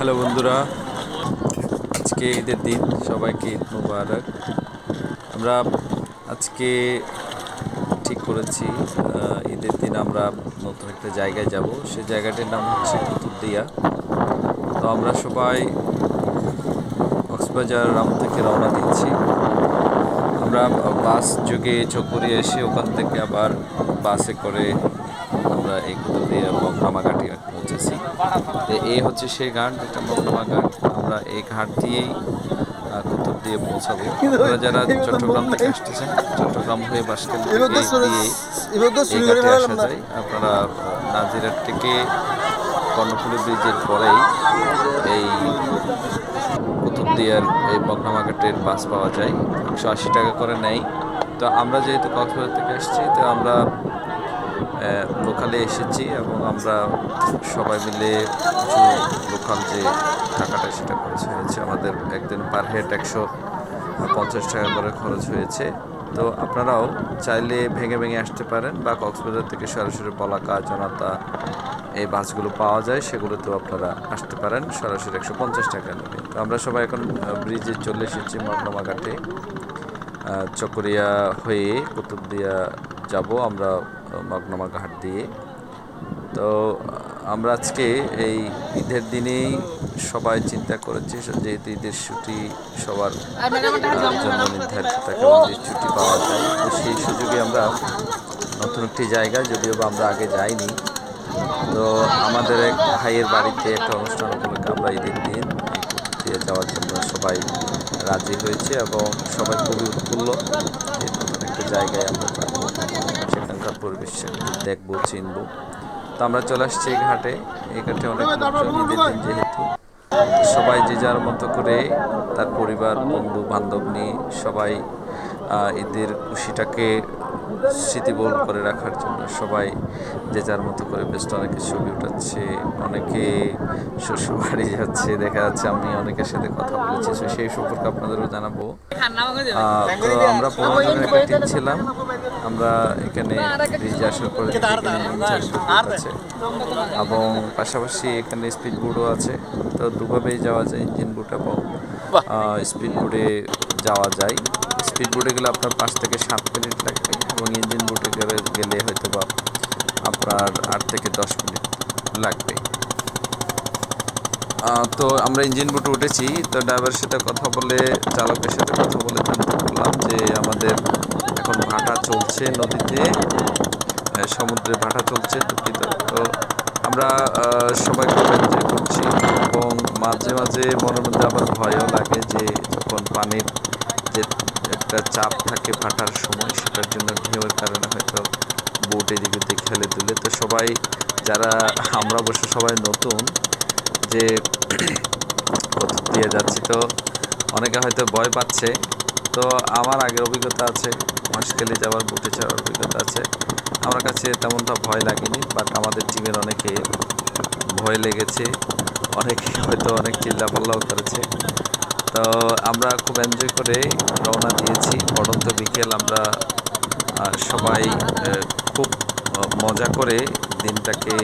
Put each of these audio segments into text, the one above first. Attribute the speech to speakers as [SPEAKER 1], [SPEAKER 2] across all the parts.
[SPEAKER 1] Hello বন্ধুরা, আজকে ঈদের দিন, সবাইকে ঈদ মুবারক। আমরা আজকে ঠিক করেছি ঈদের দিন আমরা নতুন একটা জায়গায় যাব। সেই জায়গাটির নাম হচ্ছে কুতুবদিয়া। তো আমরা সবাই কক্সবাজার রাম থেকে রওনা দিচ্ছি। আমরা বাস যোগে চকরিয়া এসে ওখান থেকে আবার বাসে করে আমরা এই কুতুবদিয়া এবং বকরামাঘাটে পৌঁছেছি। তো এই হচ্ছে সেই ঘাট যেটা বকরামা ঘাট। আমরা এই ঘাট দিয়েই কুতুব দিয়ে পৌঁছাবো। আপনারা যারা চট্টগ্রাম থেকে আসতেছেন চট্টগ্রাম হয়ে বাসকাল দিয়ে এই
[SPEAKER 2] করে
[SPEAKER 1] ঘাটে আসা যায়। আপনারা আহ, নাজিরাট থেকে কর্ণফুলী ব্রিজের পরেই এই কুতুবদিয়ার এই বকনামাঘাটের বাস পাওয়া যায়। একশো আশি টাকা করে নেয়। তো আমরা যেহেতু কক্সবাজার থেকে আসছি তো আমরা লোকালে এসেছি এবং আমরা সবাই মিলে কিছু লোকাল যে টাকাটা সেটা খরচ হয়েছে, আমাদের একদিন পার হেড একশো পঞ্চাশ টাকা করে খরচ হয়েছে। তো আপনারাও চাইলে ভেঙে ভেঙে আসতে পারেন বা কক্সবাজার থেকে সরাসরি পলাকা, জনতা এই বাসগুলো পাওয়া যায়, সেগুলোতেও আপনারা আসতে পারেন, সরাসরি একশো পঞ্চাশ টাকা নেবে। তো আমরা সবাই এখন ব্রিজে চলে এসেছি মগনামা ঘাটে চকরিয়া হয়ে কুতুবদিয়া যাব, আমরা মগনামা ঘাট দিয়ে। তো, আমরা আজকে এই ঈদের দিনেই সবাই চিন্তা করেছি যেহেতু ঈদের ছুটি সবার জন্য নির্ধারিত ছুটি পাওয়া যায়। তো সেই সুযোগে আমরা নতুন একটি জায়গা যদিও বা আমরা আগে যাইনি। তো আমাদের এক ভাইয়ের বাড়িতে একটা অনুষ্ঠান উপলক্ষে আমরা ঈদের দিন কুতুবদিয়া যাওয়ার জন্য সবাই রাজি হয়েছে এবং সবাই খুবই উৎফুল্ল একটা জায়গায় আমরা পরিবেশ দেখব চিনবো। তো আমরা চলে আসছি এই ঘাটে। এই ঘাটে অনেক ঈদের দিন যেহেতু। সবাই যে যার মতো করে তার পরিবার বন্ধু বান্ধব নিয়ে সবাই ঈদের খুশিটাকে স্মৃতিবহুল করে রাখার জন্য সবাই যে যার মতো করে ব্যস্ত অনেকে ছবি উঠাচ্ছে অনেকে শ্বশুরবাড়ি যাচ্ছে দেখা যাচ্ছে আমি অনেকের সাথে কথা বলেছি। সেই সম্পর্কে আপনাদেরও জানাব। তো আমরা পনেরো জনের একটা টিম ছিলাম। আমরা এখানে ব্রিজে আসার পরে আছে। এবং পাশাপাশি এখানে স্পিড বোটও আছে। তো দুভাবেই যাওয়া যায় ইঞ্জিন বোট এবং স্পিড বোটে যাওয়া যায়। স্পিড বোটে গেলে আপনার পাঁচ থেকে সাত মিনিট লাগবে এবং ইঞ্জিন বোটে গেলে গেলে হয়তো বা আপনার আট থেকে দশ মিনিট লাগবে। তো আমরা ইঞ্জিন বুটে উঠেছি। তো ড্রাইভারের সাথে কথা বলে চালকের সাথে কথা বলে জানতে পারলাম যে আমাদের এখন ভাটা চলছে নদীতে সমুদ্রে ভাটা চলছে দুঃখিত তো আমরা সবাই খুব এনজয় করছি এবং মাঝে মাঝে মনের মধ্যে আবার ভয়ও লাগে যে যখন পানির যে একটা চাপ থাকে ভাটার সময়, সেটার জন্য ঢেউয়ের কারণে হয়তো বোট এদিক ওদিক খেলে তুলে তো সবাই যারা, আমরা অবশ্য সবাই নতুন যে দিয়ে যাচ্ছি, তো অনেকে হয়তো ভয় পাচ্ছে। তো আমার আগে অভিজ্ঞতা আছে মাসকেলে যাওয়ার, বুটে যাওয়ার অভিজ্ঞতা আছে। আমার কাছে তেমনটা ভয় লাগেনি বাট আমাদের টিমের অনেকে ভয় লেগেছে, অনেকে হয়তো অনেক চিল্লাপাল্লাও করেছে। তো আমরা খুব এনজয় করে রওনা দিয়েছি। পড়ন্ত বিকেল আমরা সবাই খুব মজা করে দিনটাকে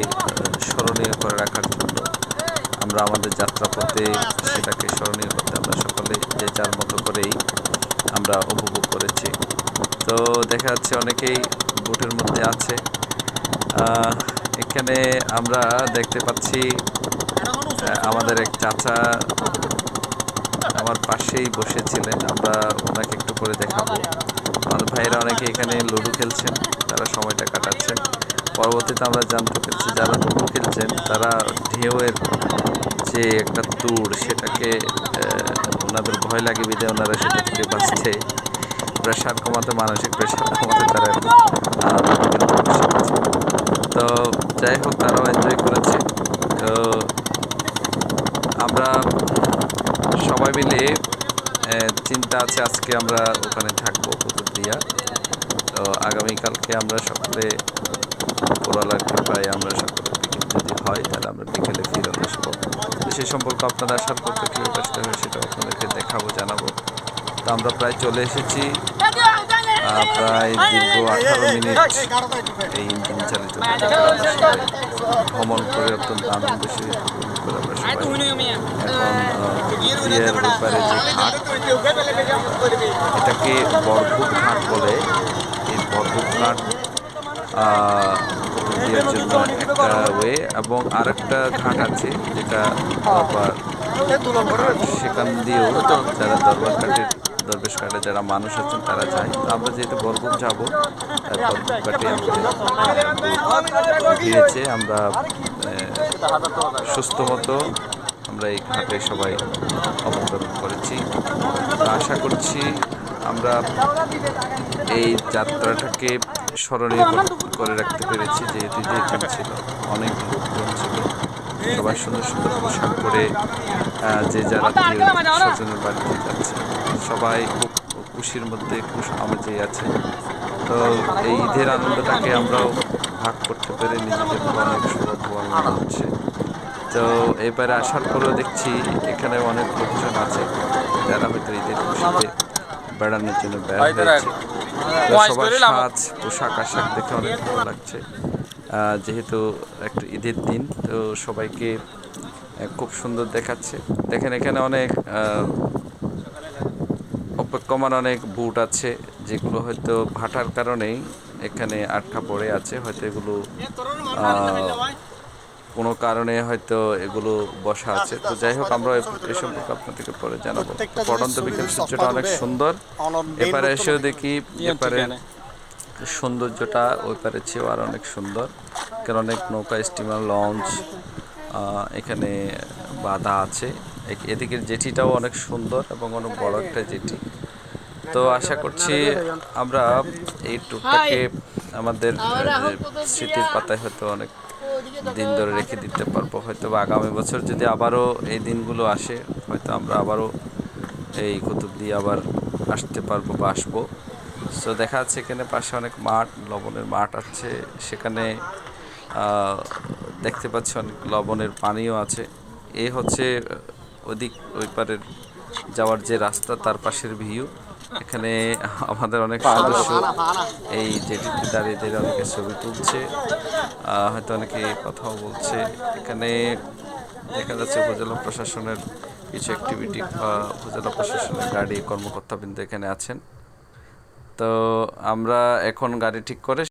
[SPEAKER 1] স্মরণীয় করে রাখার জন্য। আমরা আমাদের যাত্রাপথে সেটাকে স্মরণীয় করতে আমরা সকলে যে যার মতো করেই আমরা উপভোগ করেছি। তো দেখা যাচ্ছে অনেকেই বোটের মধ্যে আছে। এখানে আমরা দেখতে পাচ্ছি আমাদের এক চাচা আমার পাশেই বসেছিলেন। আমরা ওনাকে একটু করে দেখাবো। আমাদের ভাইয়েরা অনেকে এখানে লুডো খেলছেন, তারা সময়টা কাটাচ্ছেন। পরবর্তীতে আমরা জানতে পেরেছি যারা লুডো খেলছেন, তারা ঢেউয়ের যে একটা তুর সেটাকে ওনাদের ভয় লাগে বিদে ওনারা সেটা থেকে বাঁচতে প্রেশার কমাতে, মানসিক প্রেশার কমাতে তারা। তো যাই হোক, তারাও এনজয় করেছে তো আমরা সবাই মিলে চিন্তা আছে আজকে আমরা ওখানে থাকব কুতুবদিয়া তো আগামীকালকে আমরা সকলে পোড়ালার কৃপায় আমরা সকলে হয়, তাহলে আমরা বিকেলে ফিরত আসব। তো সে সম্পর্কে আপনারা আসার পর কীভাবে আসতে হবে সেটা আপনাদেরকে দেখাবো, জানাব। তো আমরা প্রায় চলে এসেছি। প্রায় দীর্ঘ আঠারো মিনিট এই ইঞ্জিন চালিত ভ্রমণ করে অত্যন্ত আনন্দ এটাকে বরগুট ঘাট বলে। এই বরগুট ঘাট ইয়ের জন্য একটা ওয়ে এবং আরেকটা ঘাট আছে যেটা আবার সেখান দিয়েও যারা দরবার ঘাটের দরবেশ ঘাটে যারা মানুষ আছেন তারা যায়। তো আমরা যেহেতু বরগুট যাব আমাদের গিয়েছে আমরা সুস্থ মতো আমরা এই ঘাটে সবাই অবতরণ করেছি। আশা করছি আমরা এই যাত্রাটাকে স্মরণীয় কর- করে রাখতে পেরেছি যেহেতু যেখান ছিল অনেক লোকজন ছিল। সবাই সুন্দর সুন্দর পোশাক পরে আহ, যে যারা স্বজনের বাড়িতে যাচ্ছে সবাই খুব খুশির মধ্যে খুশ আমেজে আছে। তো এই ঈদের আনন্দটাকে আমরাও ভাগ করতে পেরে নিজেদের অনেক সৌভাগ্য মনে হচ্ছে তো এবারে আসার পরেও দেখছি এখানে অনেক লোকজন আছে যারা হয়তো ঈদের খুশিতে বেড়ানোর জন্য বের হয়েছে। সবার সাজ পোশাক আশাক দেখে অনেক ভালো লাগছে। যেহেতু একটা ঈদের দিন তো সবাইকে খুব সুন্দর দেখাচ্ছে। দেখেন এখানে অনেক অপেক্ষমান অনেক বুট আছে যেগুলো হয়তো ভাটার কারণেই এখানে আটকা পড়ে আছে হয়তো এগুলো কোনো কারণে হয়তো এগুলো বসা আছে। তো যাই হোক আমরা এ সম্পর্কে আপনাদেরকে পরে জানাব। পড়ন্ত বিকেল সূর্যটা অনেক সুন্দর। এপারে এসেও দেখি এপারে সৌন্দর্যটা ওই পারে চেয়েও আর অনেক সুন্দর। কারণ অনেক নৌকা স্টিমার লঞ্চ এখানে বাধা আছে। এ- এদিকের জেটিটাও অনেক সুন্দর এবং অনেক বড় একটা জেটি। তো আশা করছি আমরা এই ট্যুরটাকে আমাদের স্মৃতির পাতায় হয়তো অনেক দিন ধরে রেখে দিতে পারব। হয়তো বা আগামী বছর যদি আবারও এই দিনগুলো আসে হয়তো আমরা আবারও এই কুতুব দিয়ে আবার আসতে পারব বা আসব। সো দেখা যাচ্ছে এখানে পাশে অনেক মাঠ লবণের মাঠ আছে। সেখানে দেখতে পাচ্ছি অনেক লবণের পানিও আছে। এ হচ্ছে ওদিক ওই পারের যাওয়ার যে রাস্তা তার পাশের ভিউ এখানে আমাদের অনেক সদস্য এই জেটিতে দাঁড়িয়ে দাঁড়িয়ে অনেকে ছবি তুলছে হয়তো অনেকে কথাও বলছে। এখানে দেখা যাচ্ছে উপজেলা প্রশাসনের কিছু অ্যাক্টিভিটি বা উপজেলা প্রশাসনের গাড়ি কর্মকর্তাবৃন্দ এখানে আছেন। তো আমরা এখন গাড়ি ঠিক করে